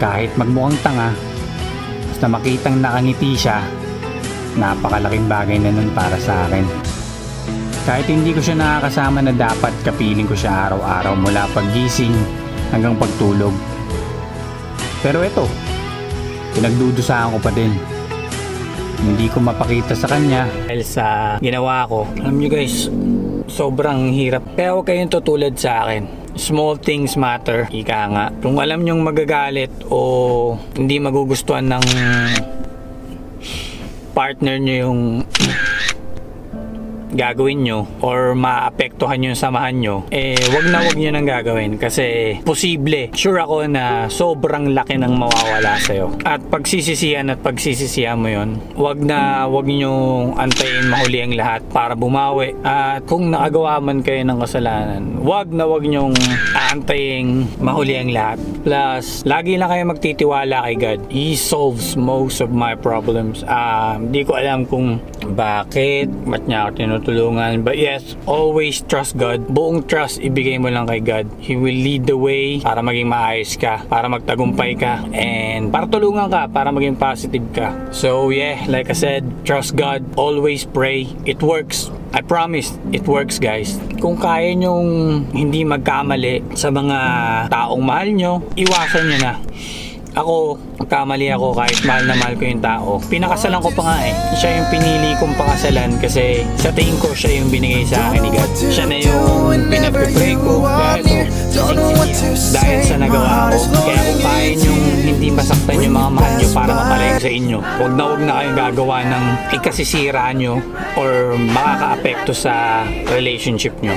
Kahit magmukhang tanga, basta makitang nakangiti siya, napakalaking bagay na nun para sa akin. Kahit hindi ko siya nakakasama na dapat kapiling ko siya araw-araw mula paggising hanggang pagtulog. Pero ito, pinagdudusahan ko pa din. Hindi ko mapakita sa kanya dahil sa ginawa ko. Alam nyo guys, sobrang hirap. Kaya huwag kayong tutulad sa akin. Small things matter, ika nga. Kung alam nyong magagalit o hindi magugustuhan ng partner nyo yung gagawin nyo or maapektuhan yung samahan nyo, eh wag na wag nyo nang gagawin kasi posible, sure ako na sobrang laki ng mawawala sa'yo. At pagsisisihan at pagsisisihan mo yon wag na wag nyo antayin mahuli ang lahat para bumawi. At kung nakagawa man kayo ng kasalanan, wag na wag nyong aantayin mahuli ang lahat. Plus, lagi lang kayo magtitiwala kay God. He solves most of my problems. Ah, Hindi ko alam kung bakit, ba't niya ako. But yes, always trust God. Buong trust ibigay mo lang kay God. He will lead the way para maging maayos ka, para magtagumpay ka, and para tulungan ka, para maging positive ka. So yeah, like I said, trust God. Always pray. It works. I promise, it works guys. Kung kaya nyong hindi magkamali sa mga taong mahal nyo, iwasan nyo na. Ako, kamali ako kahit mahal na mahal ko yung tao. Pinakasalan ko pa nga eh. Siya yung pinili kong pakasalan kasi sa tingin ko siya yung binigay sa akin ni God. Siya na yung pinagpipray ko. Kaya ito, dahil sa nagawa ko. Kaya kung kaya nyong hindi masaktan yung mga mahal nyo para mapalayo sa inyo, huwag na huwag na kayong gagawa ng ikasisira nyo or makaka-apekto sa relationship nyo.